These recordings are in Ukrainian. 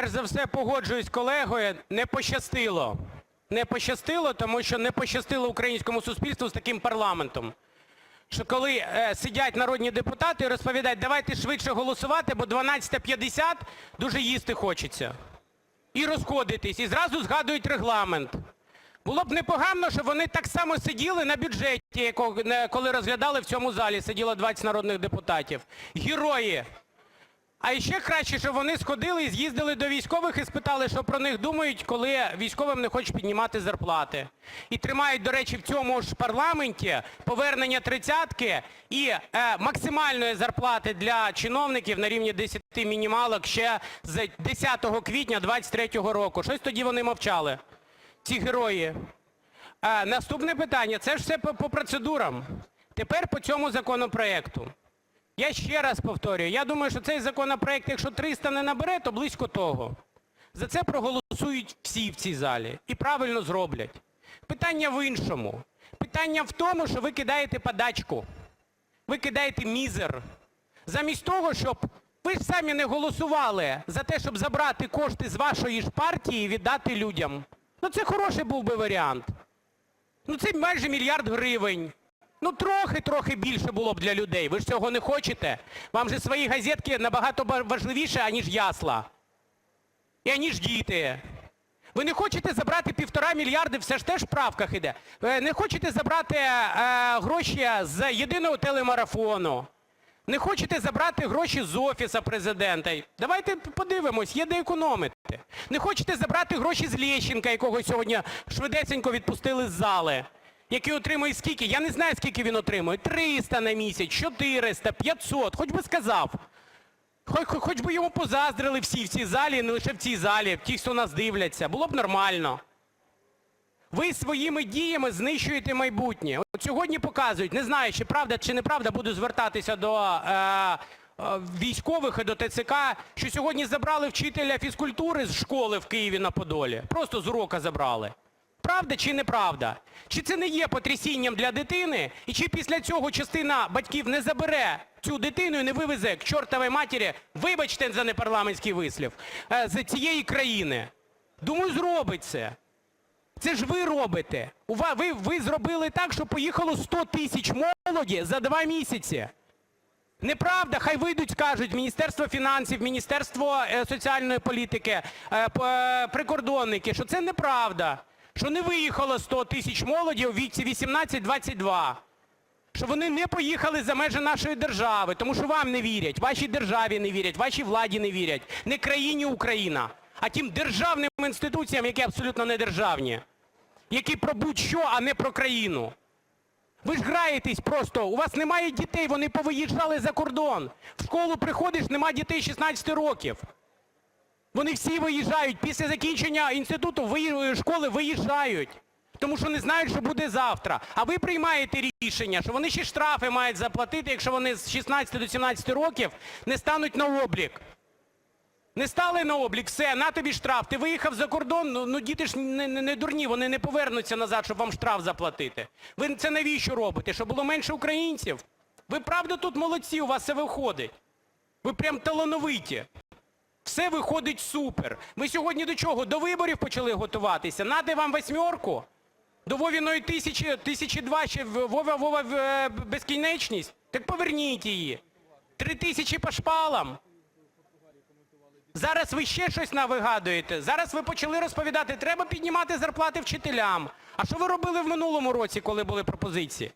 перш за все погоджуюсь з колегою, не пощастило. Не пощастило, тому що не пощастило українському суспільству з таким парламентом. Що коли е, сидять народні депутати і розповідають, давайте швидше голосувати, бо 12.50 дуже їсти хочеться. І розходитись, і зразу згадують регламент. Було б непогано, щоб вони так само сиділи на бюджеті, коли розглядали в цьому залі, сиділо 20 народних депутатів. Герої. А ще краще, щоб вони сходили і з'їздили до військових і спитали, що про них думають, коли військовим не хочуть піднімати зарплати. І тримають, до речі, в цьому ж парламенті повернення тридцятки і е, максимальної зарплати для чиновників на рівні 10 мінімалок ще з 10 квітня 2023 року. Щось тоді вони мовчали, ці герої. Е, наступне питання. Це ж все по, по процедурам. Тепер по цьому законопроекту. Я ще раз повторюю, я думаю, що цей законопроект, якщо 300 не набере, то близько того. За це проголосують всі в цій залі і правильно зроблять. Питання в іншому. Питання в тому, що ви кидаєте подачку, ви кидаєте мізер. Замість того, щоб ви ж самі не голосували за те, щоб забрати кошти з вашої ж партії і віддати людям. Ну це хороший був би варіант. Ну це майже мільярд гривень. Ну трохи-трохи більше було б для людей. Ви ж цього не хочете. Вам же свої газетки набагато важливіше, аніж ясла. І аніж діти. Ви не хочете забрати півтора мільярди, все ж теж в правках іде. Ви не хочете забрати е, гроші з єдиного телемарафону. Не хочете забрати гроші з Офісу президента. Давайте подивимось, є де економити. Не хочете забрати гроші з Лещенка, якого сьогодні швидесенько відпустили з зали. Який отримує скільки? Я не знаю, скільки він отримує. 300 на місяць, 400, 500, хоч би сказав. Хоч, би йому позаздрили всі в цій залі, не лише в цій залі, ті, хто нас дивляться. Було б нормально. Ви своїми діями знищуєте майбутнє. От сьогодні показують, не знаю, чи правда, чи неправда, буду звертатися до е, е, військових і до ТЦК, що сьогодні забрали вчителя фізкультури з школи в Києві на Подолі. Просто з урока забрали. Правда чи неправда? Чи це не є потрясінням для дитини? І чи після цього частина батьків не забере цю дитину і не вивезе к чортовій матері, вибачте за непарламентський вислів, е, з цієї країни? Думаю, зробить це. Це ж ви робите. Ви, ви зробили так, що поїхало 100 тисяч молоді за два місяці. Неправда, хай вийдуть, скажуть Міністерство фінансів, Міністерство е, соціальної політики, е, прикордонники, що це неправда, що не виїхало 100 тисяч молоді у віці 18-22, що вони не поїхали за межі нашої держави, тому що вам не вірять, вашій державі не вірять, вашій владі не вірять, не країні Україна, а тим державним інституціям, які абсолютно не державні, які про будь-що, а не про країну. Ви ж граєтесь просто, у вас немає дітей, вони повиїжджали за кордон. В школу приходиш, нема дітей 16 років. Вони всі виїжджають. Після закінчення інституту школи виїжджають. Тому що не знають, що буде завтра. А ви приймаєте рішення, що вони ще штрафи мають заплатити, якщо вони з 16 до 17 років не стануть на облік. Не стали на облік, все, на тобі штраф. Ти виїхав за кордон, ну, ну діти ж не, не, не дурні, вони не повернуться назад, щоб вам штраф заплатити. Ви це навіщо робите? Щоб було менше українців? Ви правда тут молодці, у вас все виходить. Ви прям талановиті. Все виходить супер. Ви сьогодні до чого? До виборів почали готуватися? Нати вам восьмерку? До Вовіної тисячі, тисячі два ще Вова, Вова е, безкінечність? Так поверніть її. Три тисячі по шпалам. Зараз ви ще щось навигадуєте. Зараз ви почали розповідати, треба піднімати зарплати вчителям. А що ви робили в минулому році, коли були пропозиції?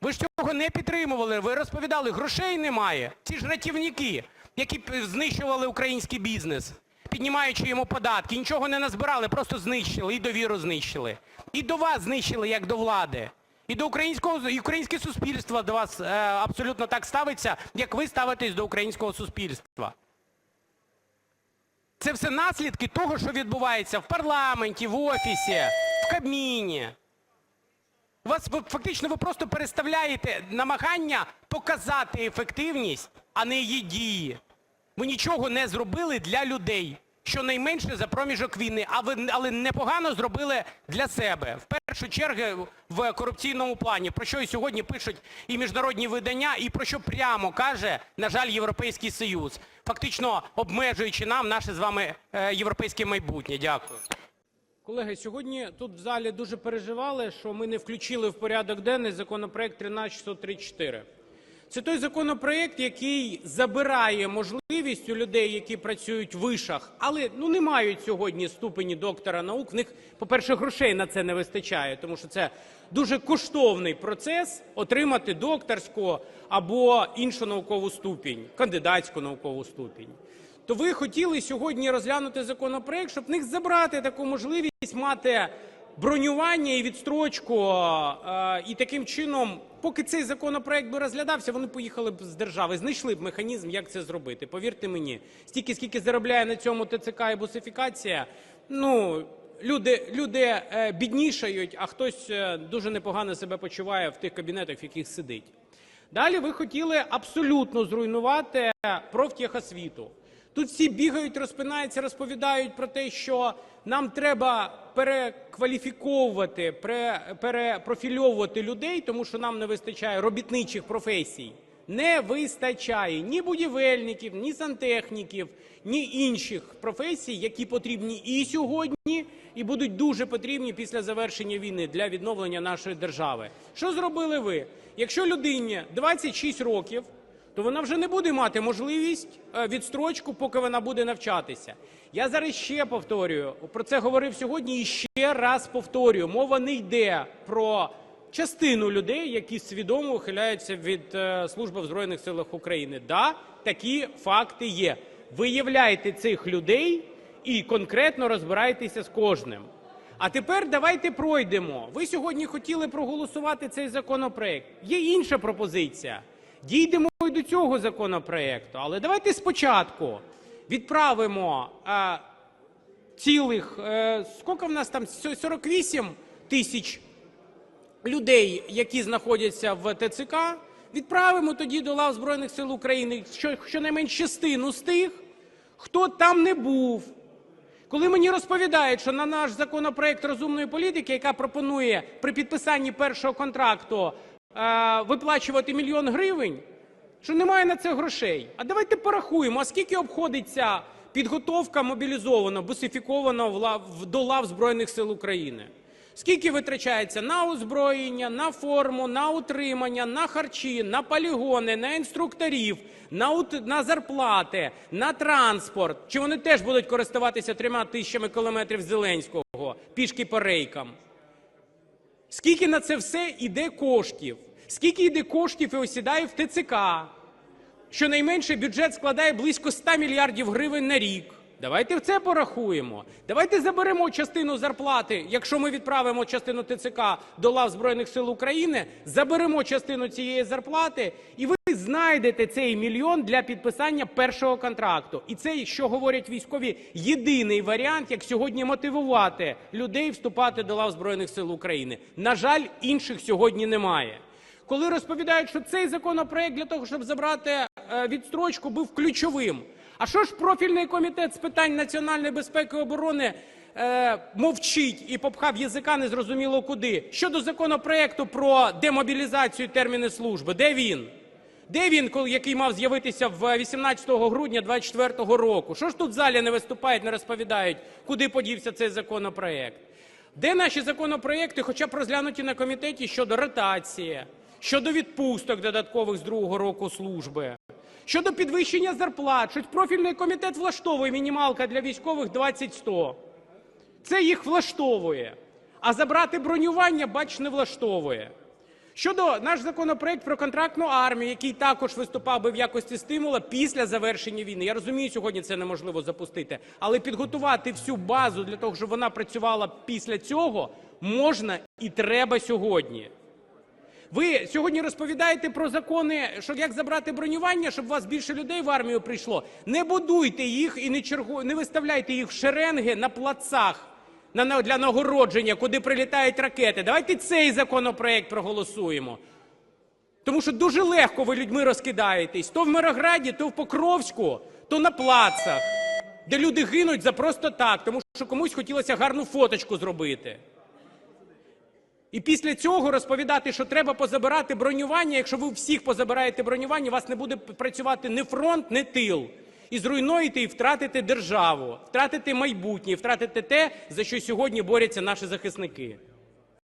Ви ж цього не підтримували, ви розповідали, грошей немає. Ці ж ратівники, які знищували український бізнес, піднімаючи йому податки, нічого не назбирали, просто знищили і довіру знищили. І до вас знищили, як до влади. І до українського і українське суспільство до вас е, абсолютно так ставиться, як ви ставитесь до українського суспільства. Це все наслідки того, що відбувається в парламенті, в офісі, в Кабміні. Вас ви- фактично ви просто переставляєте намагання показати ефективність, а не її дії. Ви нічого не зробили для людей. щонайменше за проміжок війни, а ви але непогано зробили для себе. В першу чергу в корупційному плані, про що і сьогодні пишуть і міжнародні видання, і про що прямо каже, на жаль, Європейський Союз, фактично обмежуючи нам наше з вами е, європейське майбутнє. Дякую. Колеги, сьогодні тут в залі дуже переживали, що ми не включили в порядок денний законопроект 13634. Це той законопроект, який забирає можливість у людей, які працюють в вишах, але ну не мають сьогодні ступені доктора наук. В них, по-перше, грошей на це не вистачає, тому що це дуже коштовний процес отримати докторську або іншу наукову ступінь, кандидатську наукову ступінь. То ви хотіли сьогодні розглянути законопроект, щоб в них забрати таку можливість мати бронювання і відстрочку, е, і таким чином, поки цей законопроект би розглядався, вони поїхали б з держави, знайшли б механізм, як це зробити. Повірте мені, стільки, скільки заробляє на цьому ТЦК і бусифікація, ну, люди, люди е, біднішають, а хтось е, дуже непогано себе почуває в тих кабінетах, в яких сидить. Далі ви хотіли абсолютно зруйнувати профтехосвіту. Тут всі бігають, розпинаються, розповідають про те, що нам треба перекваліфіковувати, пере- перепрофільовувати людей, тому що нам не вистачає робітничих професій. Не вистачає ні будівельників, ні сантехніків, ні інших професій, які потрібні і сьогодні, і будуть дуже потрібні після завершення війни для відновлення нашої держави. Що зробили ви? Якщо людині 26 років, то вона вже не буде мати можливість е, відстрочку, поки вона буде навчатися. Я зараз ще повторюю, про це говорив сьогодні і ще раз повторюю. Мова не йде про частину людей, які свідомо ухиляються від е, служби в Збройних силах України. Да, такі факти є. Виявляйте цих людей і конкретно розбирайтеся з кожним. А тепер давайте пройдемо. Ви сьогодні хотіли проголосувати цей законопроект. Є інша пропозиція. Дійдемо і до цього законопроекту. Але давайте спочатку відправимо е, цілих, е, скільки в нас там, 48 тисяч людей, які знаходяться в ТЦК, відправимо тоді до лав Збройних сил України що- щонайменш частину з тих, хто там не був. Коли мені розповідають, що на наш законопроект розумної політики, яка пропонує при підписанні першого контракту е, виплачувати мільйон гривень, що немає на це грошей. А давайте порахуємо, а скільки обходиться підготовка мобілізованого, бусифікованого до лав Збройних сил України? Скільки витрачається на озброєння, на форму, на утримання, на харчі, на полігони, на інструкторів, на, на зарплати, на транспорт? Чи вони теж будуть користуватися трьома тисячами кілометрів Зеленського пішки по рейкам? Скільки на це все йде коштів? Скільки йде коштів і осідає в ТЦК? Щонайменше бюджет складає близько 100 мільярдів гривень на рік. Давайте в це порахуємо. Давайте заберемо частину зарплати, якщо ми відправимо частину ТЦК до лав Збройних сил України, заберемо частину цієї зарплати, і ви знайдете цей мільйон для підписання першого контракту. І це, що говорять військові, єдиний варіант, як сьогодні мотивувати людей вступати до лав Збройних сил України. На жаль, інших сьогодні немає. Коли розповідають, що цей законопроект для того, щоб забрати е, відстрочку, був ключовим. А що ж профільний комітет з питань національної безпеки і оборони е, мовчить і попхав язика незрозуміло куди? Щодо законопроекту про демобілізацію терміни служби, де він? Де він, який мав з'явитися в 18 грудня 2024 року? Що ж тут в залі не виступають, не розповідають, куди подівся цей законопроект? Де наші законопроекти, хоча б розглянуті на комітеті щодо ротації, щодо відпусток додаткових з другого року служби, щодо підвищення зарплат, щось профільний комітет влаштовує мінімалка для військових 20-100. Це їх влаштовує. А забрати бронювання, бач, не влаштовує. Щодо наш законопроект про контрактну армію, який також виступав би в якості стимула після завершення війни. Я розумію, сьогодні це неможливо запустити, але підготувати всю базу для того, щоб вона працювала після цього, можна і треба сьогодні. Ви сьогодні розповідаєте про закони, що як забрати бронювання, щоб у вас більше людей в армію прийшло. Не будуйте їх і не чергу... не виставляйте їх в шеренги на плацах на... для нагородження, куди прилітають ракети. Давайте цей законопроект проголосуємо. Тому що дуже легко ви людьми розкидаєтесь. То в Мирограді, то в Покровську, то на плацах. де люди гинуть за просто так, тому що комусь хотілося гарну фоточку зробити. І після цього розповідати, що треба позабирати бронювання. Якщо ви всіх позабираєте бронювання, у вас не буде працювати ні фронт, ні тил. І зруйнуєте і втратите державу, втратите майбутнє, втратите те, за що сьогодні борються наші захисники.